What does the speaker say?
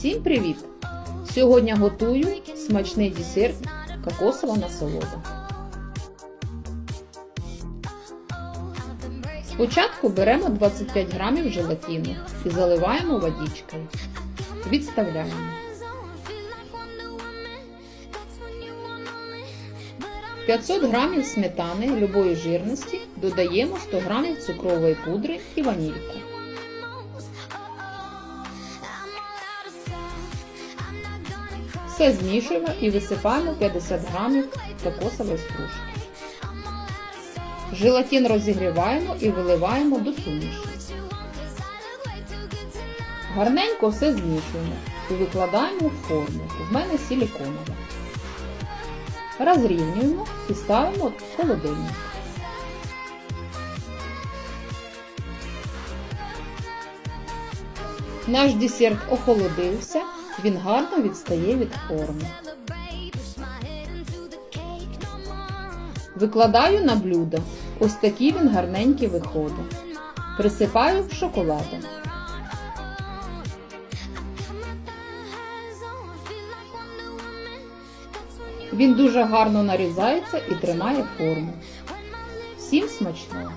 Всім привіт! Сьогодні готую смачний десерт кокосова насолода. Спочатку беремо 25 грамів желатину і заливаємо водичкою. Відставляємо. В 500 грамів сметани любої жирності додаємо 100 грамів цукрової пудри і ванільку. Все змішуємо і висипаємо 50 грамів кокосової стружки. Желатин розігріваємо і виливаємо до суміші. Гарненько все змішуємо і викладаємо в форму. В мене силіконова. Розрівнюємо і ставимо в холодильник. Наш десерт охолодився, він гарно відстає від форми. Викладаю на блюдо. Ось такий він гарненький виходить. Присипаю шоколадом. Він дуже гарно нарізається і тримає форму. Всім смачного!